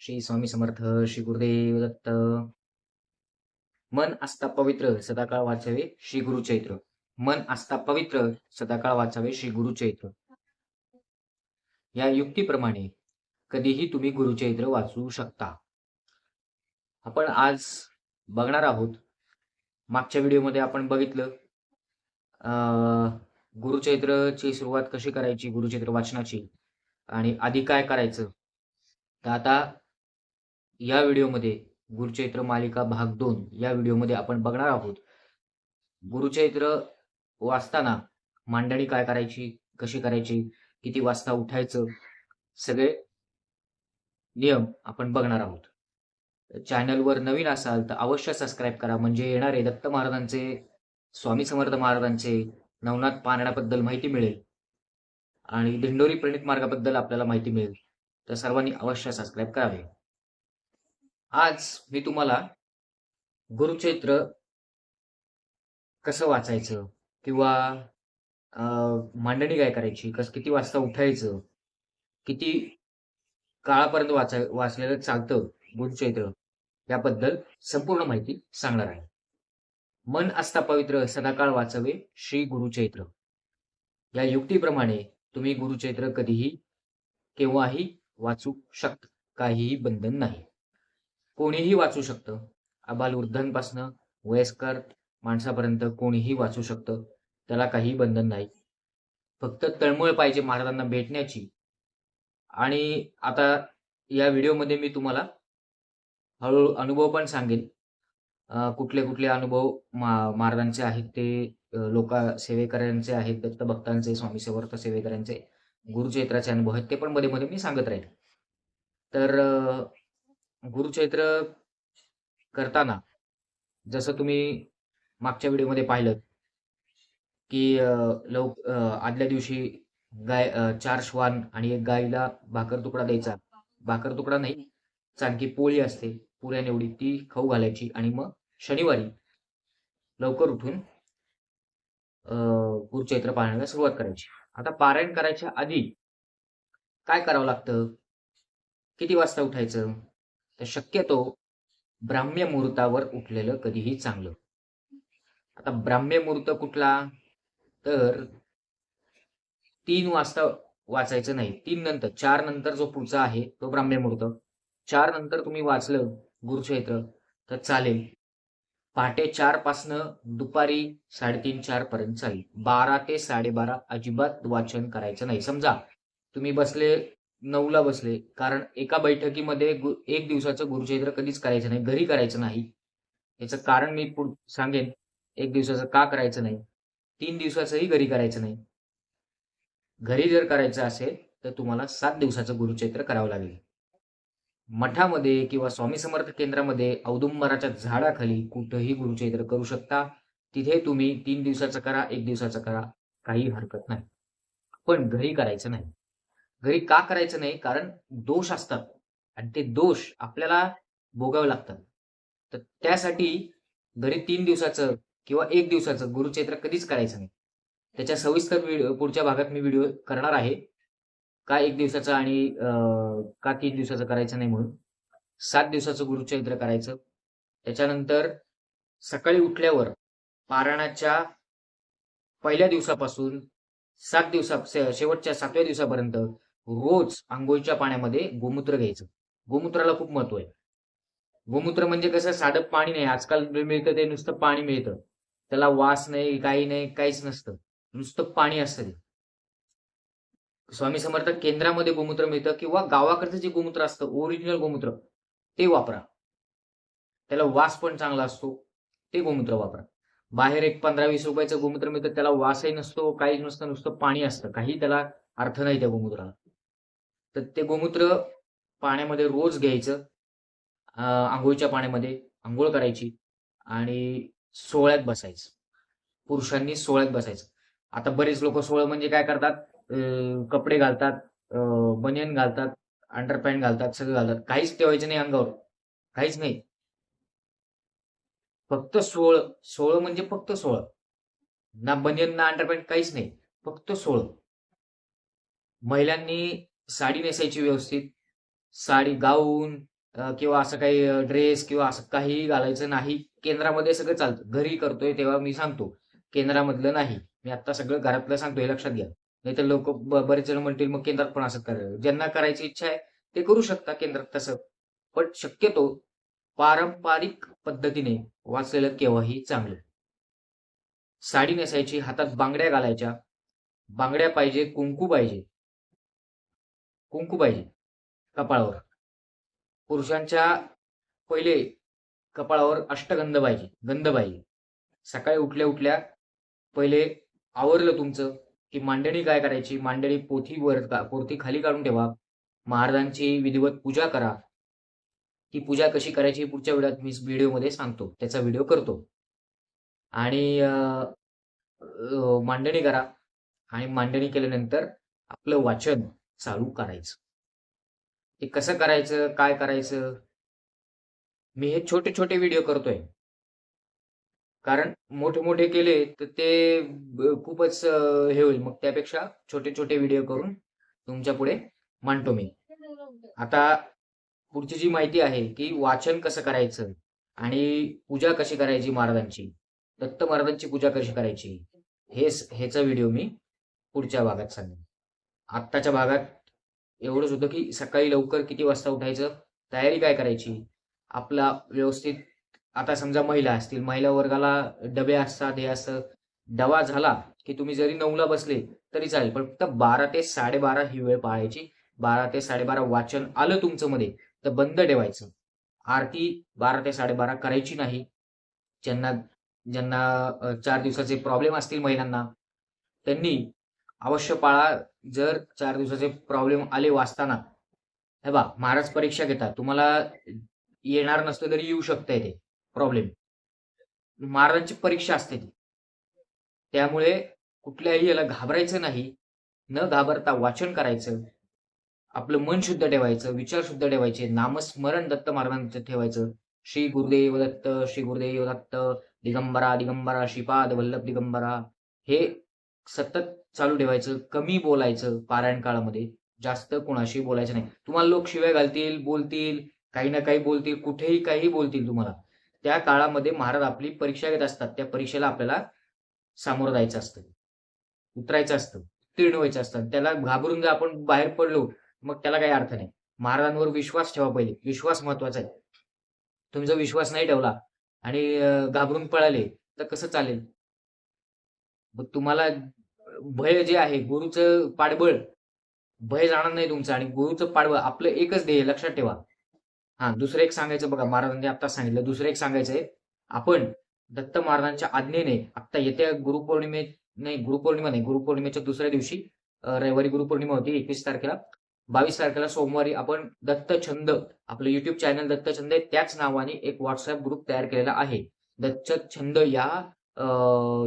श्री स्वामी समर्थ श्री गुरुदेव दत्त. मन असता पवित्र सदाकाळ वाचावे श्री गुरुचैत्र मन असता पवित्र सदाकाळ वाचावे श्री गुरुचैत्र या युक्तीप्रमाणे कधीही तुम्ही गुरुचैत्र वाचू शकता. आपण आज बघणार आहोत. मागच्या व्हिडिओमध्ये आपण बघितलं अं, गुरुचैत्रची सुरुवात कशी करायची गुरुचैत्र वाचनाची आणि आधी काय करायचं. तर आता या व्हिडिओमध्ये गुरुचैत्र मालिका भाग दोन या व्हिडिओमध्ये आपण बघणार आहोत. गुरुचैत्र वाचताना मांडणी काय करायची कशी करायची किती वाजता उठायचं सगळे नियम आपण बघणार आहोत. चॅनलवर नवीन असाल तर अवश्य सबस्क्राईब करा. म्हणजे येणारे दत्त महाराजांचे स्वामी समर्थ महाराजांचे नवनाथ पानड्याबद्दल माहिती मिळेल आणि दिंडोरी प्रणित मार्गाबद्दल आपल्याला माहिती मिळेल. तर सर्वांनी अवश्य सबस्क्राईब करावे. आज मी तुम्हाला गुरुचैत्र कसं वाचायचं किंवा अं, मांडणी काय करायची कस किती वाजता उठायचं किती काळापर्यंत वाचाय वाचलेलं चालतं गुरुचैत्र याबद्दल संपूर्ण माहिती सांगणार आहे. मन असता पवित्र सदाकाळ वाचवे श्री गुरुचैत्र या युक्तीप्रमाणे तुम्ही गुरुचैत्र कधीही केव्हाही वाचू शकता काहीही बंधन नाही. कोणीही वाचू शकतं. अबालवृद्धांपासनं वयस्कर माणसापर्यंत कोणीही वाचू शकतं. त्याला काही बंधन नाही. फक्त तळमळ पाहिजे महाराजांना भेटण्याची. आणि आता या व्हिडिओमध्ये मी तुम्हाला हळूहळू अनुभव पण सांगेन. कुठले कुठले अनुभव मा- महाराजांचे आहेत ते लोक सेवेकऱ्यांचे आहेत दत्तभक्तांचे स्वामी समर्थ सेवेकरांचे गुरुचेत्राचे अनुभव आहेत ते पण मध्ये मध्ये मी सांगत राहील तर गुरुचैत्र करताना जसं तुम्ही मागच्या व्हिडिओमध्ये पाहिलं की लव आदल्या दिवशी गाय चार श्वान आणि एक गायीला भाकर तुकडा द्यायचा. भाकर तुकडा नाही चांकी पोळी असते पुऱ्या निवडी ती खाऊ घालायची आणि मग शनिवारी लवकर उठून अं, गुरुचैत्र पाळण्याला सुरुवात करायची. आता पारायण करायच्या आधी काय करावं लागतं? किती वाजता उठायचं? तर शक्यतो ब्राह्म्य मुहूर्तावर उठलेलं कधीही चांगलं. आता ब्राह्म्य मुहूर्त कुठला? तर तीन वाजता वाचायचं नाही. तीन नंतर चार नंतर जो पुढचा आहे तो ब्राह्म्य मुहूर्त. चार नंतर तुम्ही वाचलं गुरुक्षेत्र तर चालेल. पहाटे चार पासनं दुपारी साडेतीन चार पर्यंत चालेल. बारा ते साडेबारा अजिबात वाचन करायचं नाही. समजा तुम्ही बसले नऊला बसले. कारण एका बैठकीमध्ये एक दिवसाचं गुरुचैत्र कधीच करायचं नाही. घरी करायचं नाही. याचं कारण मी सांगेन. एक दिवसाचं का करायचं नाही? तीन दिवसाचंही घरी करायचं नाही. घरी जर करायचं असेल तर तुम्हाला सात दिवसाचं गुरुचैत्र करावं लागेल. मठामध्ये किंवा स्वामी समर्थ केंद्रामध्ये औदुंबराच्या झाडाखाली कुठंही गुरुचैत्र करू शकता. तिथे तुम्ही तीन दिवसाचं करा एक दिवसाचं करा. काही हरकत नाही. पण घरी करायचं नाही. घरी का करायचं नाही? कारण दोष असतात. आणि ते दोष आपल्याला भोगावे लागतात. तर त्यासाठी घरी तीन दिवसाचं किंवा एक दिवसाचं गुरुचैत्र कधीच करायचं नाही. त्याच्या सविस्तर व्हिडिओ पुढच्या भागात मी व्हिडिओ करणार आहे. का एक दिवसाचं आणि अं, का तीन दिवसाचं करायचं नाही म्हणून. सात दिवसाचं गुरुचैत्र करायचं. त्याच्यानंतर सकाळी उठल्यावर पारायणाच्या पहिल्या दिवसापासून सात दिवसा शेवटच्या सातव्या दिवसापर्यंत रोज आंघोळीच्या पाण्यामध्ये गोमूत्र घ्यायचं. गोमूत्राला खूप महत्त्व आहे. गोमूत्र म्हणजे कसं? साधं पाणी नाही. आजकाल मिळतं ते नुसतं पाणी मिळतं. त्याला वास नाही काही नाही काहीच नसतं. नुसतं पाणी असतं ते. स्वामी समर्थ केंद्रामध्ये गोमूत्र मिळतं किंवा गावाकडचं जे गोमूत्र असतं ओरिजिनल गोमूत्र ते वापरा. त्याला वास पण चांगला असतो. ते गोमूत्र वापरा. बाहेर एक पंधरा वीस रुपयाचं गोमूत्र मिळतं त्याला वासही नसतो काहीच नसतं नुसतं पाणी असतं. काही त्याला अर्थ नाही त्या गोमूत्राला. तर ते गोमूत्र पाण्यामध्ये रोज घ्यायचं आंघोळीच्या पाण्यामध्ये आंघोळ करायची आणि सोहळ्यात बसायचं. पुरुषांनी सोहळ्यात बसायचं. आता बरेच लोक सोहळं म्हणजे काय करतात? अं, कपडे घालतात बनियन घालतात अंडरपॅन्ट घालतात सगळं घालतात. काहीच ठेवायचं नाही अंगावर. काहीच नाही. फक्त सोळ सोळ म्हणजे फक्त सोळ ना बनियन ना अंडरपॅन्ट काहीच नाही. फक्त सोळ महिलांनी साडी नेसायची व्यवस्थित. साडी गाऊन किंवा असं काही ड्रेस किंवा असं काही घालायचं नाही. केंद्रामध्ये सगळं चालतं. घरी करतोय तेव्हा मी सांगतो केंद्रामधलं नाही. मी आता सगळं घरातलं सांगतो हे लक्षात घ्या. नाहीतर लोक बरेच जण म्हणतील मग केंद्रात पण असं करायचं ज्यांना करायची इच्छा आहे ते करू शकता केंद्रात तसं. पण शक्यतो पारंपरिक पद्धतीने वाचलेलं केव्हाही चांगलं. साडी नेसायची हातात बांगड्या घालायच्या. बांगड्या पाहिजे कुंकू पाहिजे. कुंकू पाहिजे कपाळावर. पुरुषांच्या पहिले कपाळावर अष्टगंध पाहिजे गंध पाहिजे सकाळी उठल्या उठल्या पहिले आवरलं तुमचं की मांडणी काय करायची? मांडणी पोथी वर पोथी खाली काढून ठेवा. महाराजांची विधिवत पूजा करा. ती पूजा कशी करायची पुढच्या वेळात मी व्हिडिओमध्ये सांगतो. त्याचा व्हिडिओ करतो. आणि मांडणी करा. आणि मांडणी केल्यानंतर आपलं वाचन चालू करायचं. ते कसं करायचं? काय करायचं? मी हे छोटे छोटे व्हिडिओ करतोय. कारण मोठे मोठे केले तर ते खूपच हे होईल. मग त्यापेक्षा छोटे छोटे व्हिडिओ करून तुमच्यापुढे मांडतो मी. आता पुढची जी माहिती आहे की वाचन कसं करायचं आणि पूजा कशी करायची महाराजांची? दत्त महाराजांची पूजा कशी करायची? हेच ह्याचा व्हिडिओ मी पुढच्या भागात सांगेन. आत्ताच्या भागात एवढंच होतं की सकाळी लवकर किती वाजता उठायचं? तयारी काय करायची? आपला व्यवस्थित आता समजा महिला असतील महिला वर्गाला डबे असतात हे असं डबा झाला की तुम्ही जरी नऊला बसले तरी चालेल पण फक्त बारा ते साडेबारा ही वेळ पाळायची. बारा ते साडेबारा वाचन आलं तुमचं मध्ये तर बंद ठेवायचं. आरती बारा ते साडेबारा करायची नाही. ज्यांना ज्यांना चार दिवसाचे प्रॉब्लेम असतील महिलांना त्यांनी अवश्य पाळा. जर चार दिवसाचे प्रॉब्लेम आले वाचताना. हे बा महाराज परीक्षा घेता तुम्हाला येणार नसलं तरी येऊ शकतंय ते प्रॉब्लेम महाराजांची परीक्षा असते ती. त्यामुळे कुठल्याही याला घाबरायचं नाही. न घाबरता वाचन करायचं. आपलं मन शुद्ध ठेवायचं विचार शुद्ध ठेवायचे नामस्मरण दत्त महाराजांचं ठेवायचं. श्री गुरुदेव दत्त श्री गुरुदेव दत्त दिगंबरा दिगंबरा श्रीपाद वल्लभ दिगंबरा. हे सतत चालू ठेवायचं कमी बोलायचं पारायण काळामध्ये जास्त कोणाशी बोलायचं नाही. तुम्हाला लोक शिव्या घालतील बोलतील काही ना काही बोलतील कुठेही काही बोलतील तुम्हाला. त्या काळामध्ये महाराज आपली परीक्षा घेत असतात. त्या परीक्षेला आपल्याला सामोरं जायचं असतं. उतरायचं असतं. उत्तीर्ण व्हायचं असतं. त्याला घाबरून जर आपण बाहेर पडलो मग त्याला काही अर्थ नाही. महाराजांवर विश्वास ठेवा पहिले. विश्वास महत्त्वाचा आहे. तुम्ही जर विश्वास नाही ठेवला आणि घाबरून पळाले तर कसं चालेल? मग तुम्हाला भय जे आहे गुरुचं पाठबळ भय जाणार नाही तुमचं आणि गुरुचं पाठबळ आपलं एकच ध्येय लक्षात ठेवा. हा दुसरं एक सांगायचं बघा महाराजांनी आता सांगितलं. दुसरं एक सांगायचंय आपण दत्त महाराजांच्या आज्ञेने आता येत्या गुरुपौर्णिमे नाही गुरुपौर्णिमा नाही गुरुपौर्णिमेच्या दुसऱ्या दिवशी रविवारी गुरुपौर्णिमा होती एकवीस तारखेला. बावीस तारखेला सोमवारी आपण दत्त छंद आपलं युट्यूब चॅनल दत्त छंद आहे त्याच नावाने एक व्हॉट्सअप ग्रुप तयार केलेला आहे. दत्त छंद या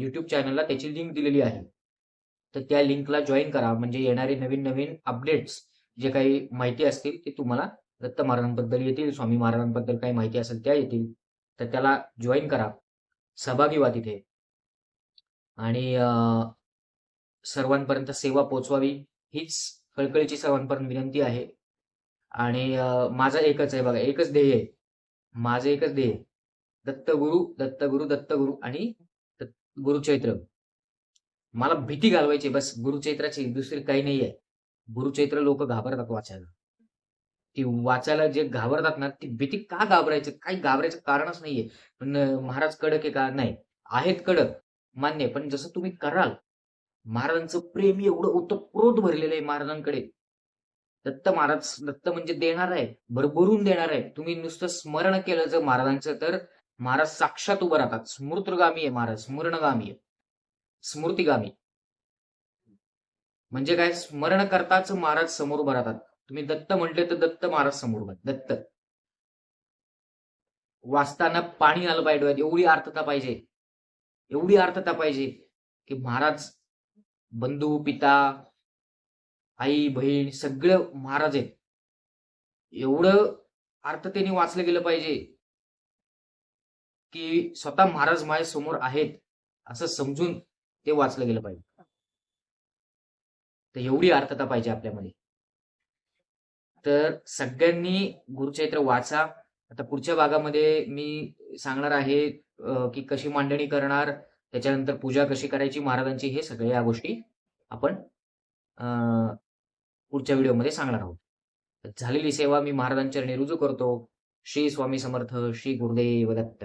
युट्यूब चॅनलला त्याची लिंक दिलेली आहे. तर त्या लिंकला जॉईन करा. म्हणजे येणारे नवीन नवीन अपडेट्स जे काही माहिती असतील ते तुम्हाला दत्त महाराजांबद्दल येतील स्वामी महाराजांबद्दल काही माहिती असेल त्या येतील. तर त्याला जॉईन करा. सहभागी व्हा तिथे. आणि सर्वांपर्यंत सेवा पोचवावी हीच कळकळीची सर्वांपर्यंत विनंती आहे. आणि माझा एकच आहे बघा एकच ध्येय आहे. माझं एकच ध्येय दत्तगुरु दत्तगुरु दत्तगुरु आणि दत्त- गुरुचैत्र मला भीती घालवायची बस गुरुचैत्राची दुसरी काही नाही आहे गुरुचैत्र लोक घाबरतात वाचायला. ती वाचायला जे घाबरतात ना ती भीती का घाबरायचं? काही घाबरायचं कारणच नाहीये. पण महाराज कडक आहे का? नाही. आहेत कडक मान्य आहे. पण जसं तुम्ही कराल महाराजांचं प्रेम एवढं ओतप्रोत भरलेलं आहे महाराजांकडे. दत्त महाराज दत्त म्हणजे देणार आहे. भरभरून देणार आहे. तुम्ही नुसतं स्मरण केलं जर महाराजांचं तर महाराज साक्षात उभं राहतात. स्मृतगामी आहे महाराज स्मरणगामी आहे. स्मृतिगामी. म्हणजे काय? स्मरण करताच महाराज समोर उभं राहतात. तुम्ही दत्त म्हटले तर दत्त महाराज समोर उभे दत्त. वाचताना पाणी आलं पाहिजे डोळ्यात. एवढी अर्थता पाहिजे. एवढी अर्थता पाहिजे की महाराज बंधू पिता आई बहीण सगळं महाराज आहेत. एवढं अर्थतेने वाचलं गेलं पाहिजे की स्वतः महाराज माझ्यासमोर आहेत असं समजून ते वाचलं गेलं पाहिजे. तर एवढी अर्थता पाहिजे आपल्यामध्ये. तर सगळ्यांनी गुरुचैत्र वाचा. आता पुढच्या भागामध्ये मी सांगणार आहे की कशी मांडणी करणार त्याच्यानंतर पूजा कशी करायची महाराजांची हे सगळ्या गोष्टी आपण पुढच्या व्हिडिओमध्ये सांगणार आहोत. झालेली सेवा मी महाराजांच्या चरणी रुजू करतो. श्री स्वामी समर्थ श्री गुरुदेव दत्त.